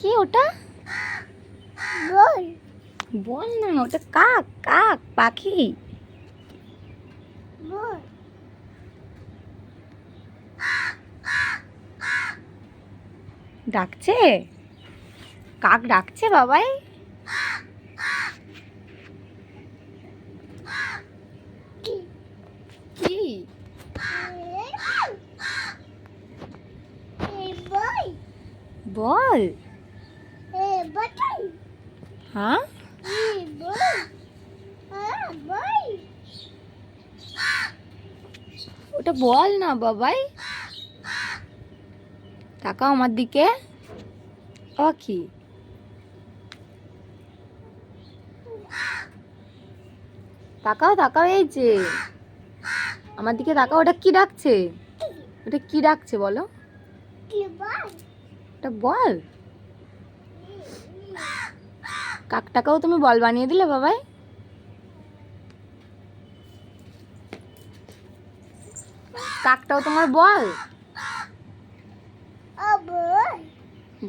কি ওটা? বল। বল না ওটা কাক কাক পাখি। বল। ডাকছে? কাক ডাকছে বাবাই? কি? বল। হ্যাঁ ওটা বল না বাবাই। তাকাও আমার দিকে। কি? তাকাও তাকাও এই যে। আমার দিকে তাকাও, ওটা কি ডাকছে? ওটা কি ডাকছে বলো? ওটা বল। কাকটাকেও তুমি বল বানিয়ে দিলে বাবাই? কাকটাও তোমার বল?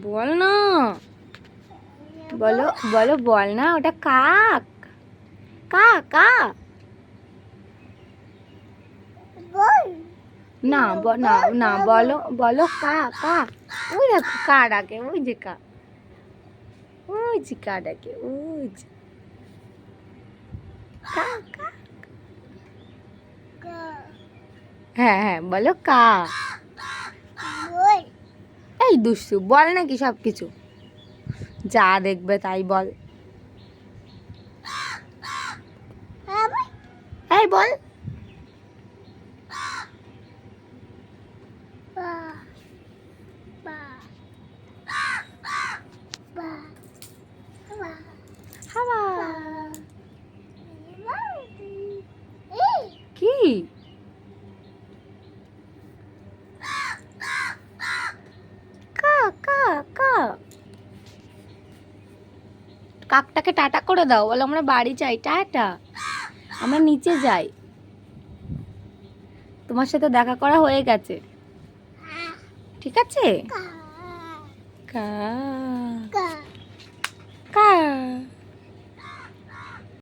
বল না। বলো বলো বল না, ওটা কাক। কা কা না না না, বলো বলো কা কা ওই দেখো কা ডাকে ওই যে কা ওই যে কা ডাকে ওই যে। হ্যাঁ হ্যাঁ বলো কা। এই দুষ্টু বল নাকি সব কিছু যা দেখবে তাই বল। এই বল বা বা বা বা হাওয়া এই কি কা কা কা কাকটাকে টাটা করে দাও বলো আমরা বাড়ি যাই টাটা। আমরা নিচে যাই। তোমার সাথে দেখা করা হয়ে গেছে। ঠিক আছে? কা।